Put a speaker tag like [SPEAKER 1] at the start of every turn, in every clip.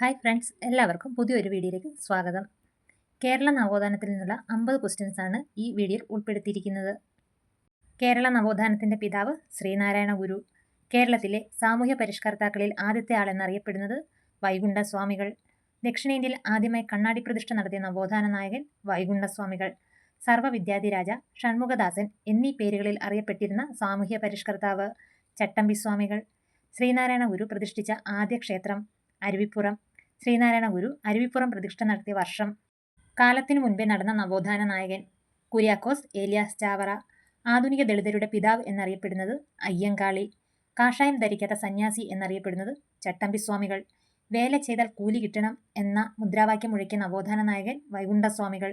[SPEAKER 1] Hi friends എല്ലാവർക്കും പുതിയൊരു വീഡിയോയിലേക്ക് സ്വാഗതം. കേരള നവോത്ഥാനത്തിൽ നിന്നുള്ള അമ്പത് ക്വസ്റ്റ്യൻസാണ് ഈ വീഡിയോയിൽ ഉൾപ്പെടുത്തിയിരിക്കുന്നത്. കേരള നവോത്ഥാനത്തിന്റെ പിതാവ് ശ്രീനാരായണ ഗുരു കേരളത്തിലെ സാമൂഹ്യ പരിഷ്കർത്താക്കളിൽ ആദ്യത്തെ ആളെന്നറിയപ്പെടുന്നത് വൈകുണ്ഠ സ്വാമികൾ ദക്ഷിണേന്ത്യയിൽ ആദ്യമായി കണ്ണാടി പ്രതിഷ്ഠ നടത്തിയ നവോത്ഥാന നായകൻ വൈകുണ്ഠ സ്വാമികൾ സർവവിദ്യാധിരാജ ഷൺമുഖദാസൻ എന്നീ പേരുകളിൽ അറിയപ്പെട്ടിരുന്ന സാമൂഹ്യ പരിഷ്കർത്താവ് ചട്ടമ്പി സ്വാമികൾ ശ്രീനാരായണ ഗുരു പ്രതിഷ്ഠിച്ച ആദ്യ ക്ഷേത്രം അരുവിപ്പുറം. ശ്രീനാരായണ ഗുരു അരുവിപ്പുറം പ്രതിഷ്ഠ നടത്തിയ വർഷം കാലത്തിനു മുൻപേ നടന്ന നവോത്ഥാന നായകൻ കുര്യാക്കോസ് ഏലിയാസ് ചാവറ ആധുനിക ദളിതരുടെ പിതാവ് എന്നറിയപ്പെടുന്നത് അയ്യങ്കാളി കാഷായം ധരിക്കാത്ത സന്യാസി എന്നറിയപ്പെടുന്നത് ചട്ടമ്പി സ്വാമികൾ വേല ചെയ്താൽ കൂലി കിട്ടണം എന്ന മുദ്രാവാക്യം മുഴക്കിയ നവോത്ഥാന നായകൻ വൈകുണ്ഠസ്വാമികൾ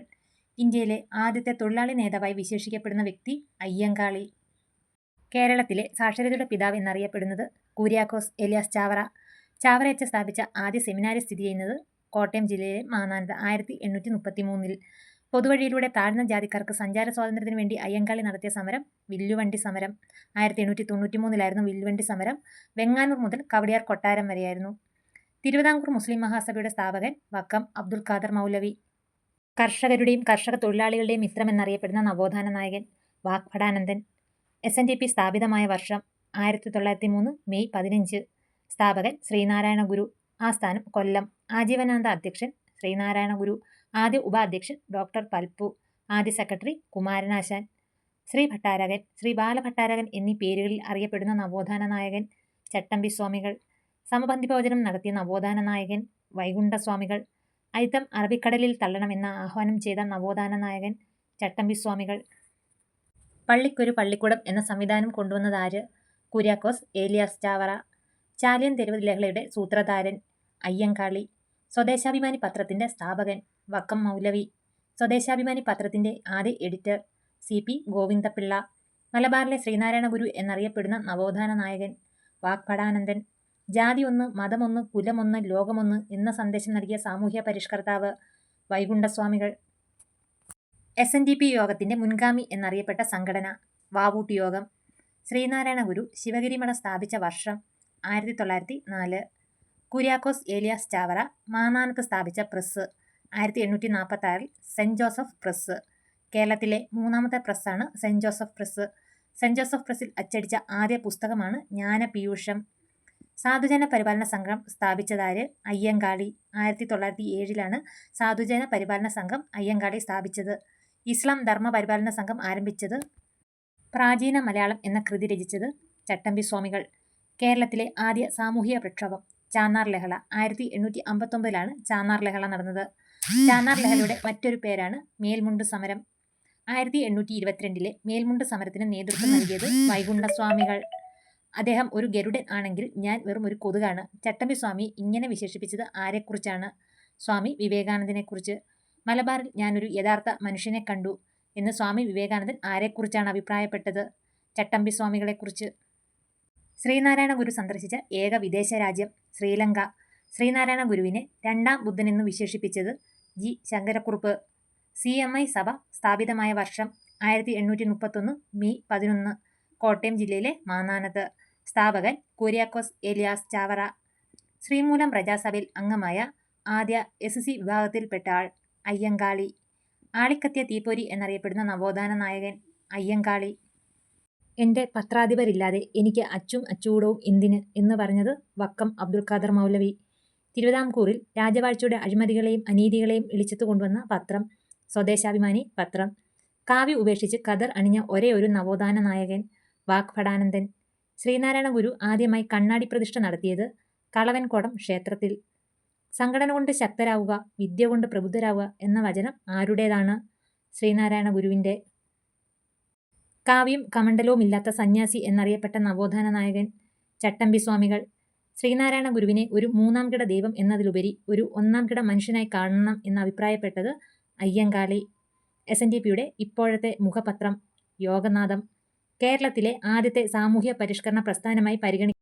[SPEAKER 1] ഇന്ത്യയിലെ ആദ്യത്തെ തൊഴിലാളി നേതാവായി വിശേഷിക്കപ്പെടുന്ന വ്യക്തി അയ്യങ്കാളി. കേരളത്തിലെ സാക്ഷരതയുടെ പിതാവ് എന്നറിയപ്പെടുന്നത് കുര്യാക്കോസ് എലിയാസ് ചാവറ ചാവറയച്ച സ്ഥാപിച്ച ആദ്യ സെമിനാരി സ്ഥിതി ചെയ്യുന്നത് കോട്ടയം ജില്ലയിലെ മാനാനത്ത് ആയിരത്തി എണ്ണൂറ്റി മുപ്പത്തി മൂന്നിൽ പൊതുവഴിയിലൂടെ താഴ്ന്ന ജാതിക്കാർക്ക് സഞ്ചാര സ്വാതന്ത്ര്യത്തിന് വേണ്ടി അയ്യങ്കാളി നടത്തിയ സമരം വില്ലുവണ്ടി സമരം. ആയിരത്തി എണ്ണൂറ്റി തൊണ്ണൂറ്റി മൂന്നിലായിരുന്നു വില്ലുവണ്ടി സമരം. വെങ്ങാനൂർ മുതൽ കവടിയാർ കൊട്ടാരം വരെയായിരുന്നു. തിരുവിതാംകൂർ മുസ്ലിം മഹാസഭയുടെ സ്ഥാപകൻ വക്കം അബ്ദുൽ ഖാദർ മൗലവി. കർഷകരുടെയും കർഷക തൊഴിലാളികളുടെയും മിത്രമെന്നറിയപ്പെടുന്ന നവോത്ഥാന നായകൻ Vagbhatanandan. S N D P സ്ഥാപിതമായ വർഷം ആയിരത്തി തൊള്ളായിരത്തി മൂന്ന് മെയ് പതിനഞ്ച്. സ്ഥാപകൻ ശ്രീനാരായണ ഗുരു. ആസ്ഥാനം കൊല്ലം. ആജീവനാന്ത അധ്യക്ഷൻ ശ്രീനാരായണ ഗുരു. ആദ്യ ഉപാധ്യക്ഷൻ ഡോക്ടർ പൽപ്പു. ആദ്യ സെക്രട്ടറി കുമാരനാശാൻ. ശ്രീ ഭട്ടാരകൻ ശ്രീ ബാലഭട്ടാരകൻ എന്നീ പേരുകളിൽ അറിയപ്പെടുന്ന നവോത്ഥാന നായകൻ ചട്ടമ്പി സ്വാമികൾ. സമബന്ധി ഭോജനം നടത്തിയ നവോത്ഥാന നായകൻ വൈകുണ്ഠ സ്വാമികൾ അയിത്തം അറബിക്കടലിൽ തള്ളണമെന്ന ആഹ്വാനം ചെയ്ത നവോത്ഥാന നായകൻ ചട്ടമ്പി സ്വാമികൾ. പള്ളിക്കൊരു പള്ളിക്കൂടം എന്ന സംവിധാനം കൊണ്ടുവന്നതാര് കുര്യാക്കോസ് ഏലിയാസ് ചാവറ ചാലിയൻ തെരുവ് ലഹളയുടെ സൂത്രധാരൻ അയ്യങ്കാളി സ്വദേശാഭിമാനി പത്രത്തിന്റെ സ്ഥാപകൻ വക്കം മൗലവി സ്വദേശാഭിമാനി പത്രത്തിന്റെ ആദ്യ എഡിറ്റർ സി പി ഗോവിന്ദപിള്ള മലബാറിലെ ശ്രീനാരായണ ഗുരു എന്നറിയപ്പെടുന്ന നവോത്ഥാന നായകൻ വാഗ്ഭടാനന്ദൻ ജാതി ഒന്ന് മതമൊന്ന് കുലമൊന്ന് ലോകമൊന്ന് എന്ന സന്ദേശം നൽകിയ സാമൂഹ്യ പരിഷ്കർത്താവ് Vaikundaswamikal. S N D P യോഗത്തിന്റെ മുൻഗാമി എന്നറിയപ്പെട്ട സംഘടന വാവൂട്ടി യോഗം ശ്രീനാരായണ ഗുരു ശിവഗിരിമഠ സ്ഥാപിച്ച വർഷം ആയിരത്തി തൊള്ളായിരത്തി നാല് കുര്യാക്കോസ് ഏലിയാസ് ചാവറ മാനാനത്ത് സ്ഥാപിച്ച പ്രസ് ആയിരത്തി എണ്ണൂറ്റി നാൽപ്പത്തി ആറിൽ സെന്റ് ജോസഫ് പ്രസ് കേരളത്തിലെ മൂന്നാമത്തെ പ്രസ്സാണ് saint Joseph press saint Joseph പ്രസ്സിൽ അച്ചടിച്ച ആദ്യ പുസ്തകമാണ് ജ്ഞാനപീയൂഷം. സാധുജന പരിപാലന സംഘം സ്ഥാപിച്ചതാര്? അയ്യങ്കാളി. ആയിരത്തി തൊള്ളായിരത്തി ഏഴിലാണ് സാധുജന പരിപാലന സംഘം അയ്യങ്കാളി സ്ഥാപിച്ചത്. ഇസ്ലാം ധർമ്മ പരിപാലന സംഘം ആരംഭിച്ചത് പ്രാചീന മലയാളം എന്ന കൃതി രചിച്ചത് ചട്ടമ്പി സ്വാമികൾ. കേരളത്തിലെ ആദ്യ സാമൂഹിക പ്രക്ഷോഭം ചാന്നാർ ലഹള. ആയിരത്തി എണ്ണൂറ്റി അമ്പത്തൊമ്പതിലാണ് ചാന്നാർ ലഹള നടന്നത്. ചാന്നാർ ലഹളയുടെ മറ്റൊരു പേരാണ് മേൽമുണ്ട് സമരം. ആയിരത്തി എണ്ണൂറ്റി ഇരുപത്തിരണ്ടിലെ മേൽമുണ്ട് സമരത്തിന് നേതൃത്വം നൽകിയത് വൈകുണ്ഠസ്വാമികൾ. അദ്ദേഹം ഒരു ഗരുഡൻ ആണെങ്കിൽ ഞാൻ വെറും ഒരു കൊതുകാണ്. ചട്ടമ്പി സ്വാമി ഇങ്ങനെ വിശേഷിപ്പിച്ചത് ആരെക്കുറിച്ചാണ്? സ്വാമി വിവേകാനന്ദനെക്കുറിച്ച്. മലബാറിൽ ഞാനൊരു യഥാർത്ഥ മനുഷ്യനെ കണ്ടു എന്ന് സ്വാമി വിവേകാനന്ദൻ ആരെക്കുറിച്ചാണ് അഭിപ്രായപ്പെട്ടത്? ചട്ടമ്പി സ്വാമികളെക്കുറിച്ച് ശ്രീനാരായണ ഗുരു സന്ദർശിച്ച ഏക വിദേശ രാജ്യം ശ്രീലങ്ക. ശ്രീനാരായണ ഗുരുവിനെ രണ്ടാം ബുദ്ധനെന്ന് വിശേഷിപ്പിച്ചത് G. Sankarakurup. C. M. I സഭ സ്ഥാപിതമായ വർഷം ആയിരത്തി എണ്ണൂറ്റി മുപ്പത്തൊന്ന് മെയ് പതിനൊന്ന് കോട്ടയം ജില്ലയിലെ മാന്നാനത്ത്. സ്ഥാപകൻ കുര്യാക്കോസ് എലിയാസ് ചാവറ. ശ്രീമൂലം പ്രജാസഭയിൽ അംഗമായ ആദ്യ എസ്. സി. വിഭാഗത്തിൽപ്പെട്ട ആൾ അയ്യങ്കാളി. ആളിക്കത്തിയ തീപ്പൊരി എന്നറിയപ്പെടുന്ന നവോത്ഥാന നായകൻ അയ്യങ്കാളി. എന്റെ പത്രാധിപരില്ലാതെ എനിക്ക് അച്ചും അച്ചൂടവും എന്തിന് എന്ന് പറഞ്ഞത് വക്കം അബ്ദുൽ ഖാദർ മൗലവി. തിരുവിതാംകൂറിൽ രാജവാഴ്ചയുടെ അഴിമതികളെയും അനീതികളെയും ഇളിച്ചത്തു കൊണ്ടുവന്ന പത്രം സ്വദേശാഭിമാനി പത്രം. കാവ്യ ഉപേക്ഷിച്ച് ഖദർ അണിഞ്ഞ ഒരേ ഒരു നവോത്ഥാന നായകൻ വാഗ്ഭടാനന്ദൻ ശ്രീനാരായണ ഗുരു ആദ്യമായി കണ്ണാടി പ്രതിഷ്ഠ നടത്തിയത് കളവൻകോടം ക്ഷേത്രത്തിൽ. സംഘടന കൊണ്ട് ശക്തരാവുക വിദ്യ കൊണ്ട് പ്രബുദ്ധരാവുക എന്ന വചനം ആരുടേതാണ്? ശ്രീനാരായണ ഗുരുവിന്റെ കാവ്യം കമണ്ഡലവുമില്ലാത്ത സന്യാസി എന്നറിയപ്പെട്ട നവോത്ഥാന നായകൻ ചട്ടമ്പി സ്വാമികൾ. ശ്രീനാരായണ ഗുരുവിനെ ഒരു മൂന്നാം കിട ദൈവം എന്നതിലുപരി ഒരു ഒന്നാം കിട മനുഷ്യനായി കാണണം എന്ന് അഭിപ്രായപ്പെട്ടത് അയ്യങ്കാളി. എസ് എൻ ഡി പിയുടെ ഇപ്പോഴത്തെ മുഖപത്രം യോഗനാഥം. കേരളത്തിലെ ആദ്യത്തെ സാമൂഹ്യ പരിഷ്കരണ പ്രസ്ഥാനമായി പരിഗണി